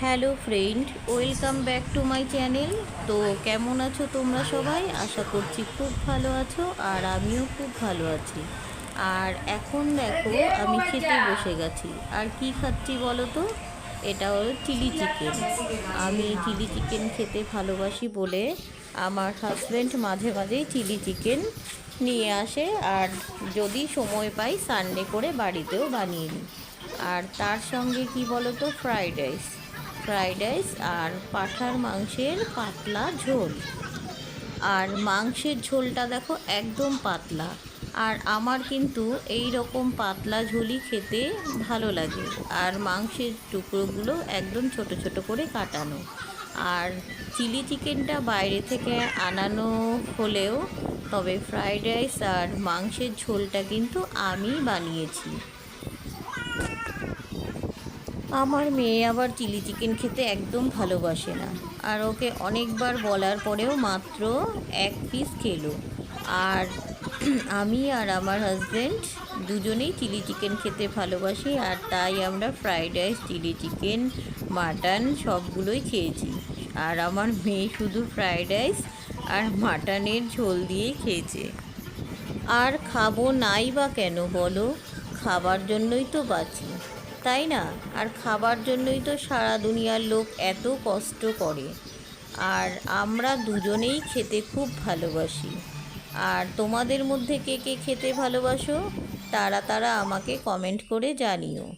Hello friend, welcome back to my channel. তো কেমন আছো তোমরা সবাই? আশা করছি খুব ভালো আছো আর আমিও খুব ভালো আছি। আর এখন দেখো, আমি খেতে বসে গেছি। আর কি খাচ্ছি বলো তো? এটা হলো চিলি চিকেন। আমি চিলি চিকেন খেতে ভালোবাসি বলে আমার হাজব্যান্ড মাঝে মাঝেই চিলি চিকেন নিয়ে আসে আর যদি সময় পাই সানডে করে বাড়িতেও বানিয়ে নিই। আর তার সঙ্গে কি বলো তো? Fried rice. ফ্রাইড রাইস আর পাঠার মাংসের পাতলা ঝোল। আর মাংসের ঝোলটা দেখো একদম পাতলা। আর আমার কিন্তু এই রকম পাতলা ঝোলই খেতে ভালো লাগে। আর মাংসের টুকরোগুলো একদম ছোট ছোট করে কাটানো। আর চিলি চিকেনটা বাইরে থেকে আনানো হলেও তবে ফ্রাইড রাইস আর মাংসের ঝোলটা কিন্তু আমি বানিয়েছি। আমার মেয়ে আবার চিলি চিকেন খেতে একদম ভালোবাসে না। আর ওকে অনেকবার বলার পরেও মাত্র এক পিস খেলো। আর আমি আর আমার হাজব্যান্ড দুজনেই চিলি চিকেন খেতে ভালোবাসি, আর তাই আমরা fried rice chilli chicken mutton সবগুলোই খেয়েছি। আর আমার মেয়ে শুধু ফ্রাইড রাইস আর মাটনের ঝোল দিয়ে খেয়েছে। আর খাব নাই বা কেন বলো? খাবার জন্যই তো বাঁচি। তাই না? আর খাবার জন্যই তো সারা দুনিয়ার লোক এত কষ্ট করে। আর আমরা দুজনেই খেতে খুব ভালোবাসি। আর তোমাদের মধ্যে কে কে খেতে ভালোবাসো, তারা তারা আমাকে কমেন্ট করে জানিও।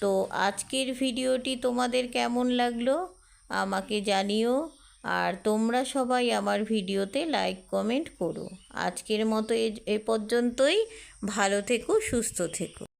তো আজকের ভিডিওটি তোমাদের কেমন লাগল, আমাকে জানিও। আর তোমরা সবাই আমার ভিডিওতে লাইক কমেন্ট করো। আজকের মতো এ পর্যন্তই। ভালো থেকো, সুস্থ থেকো।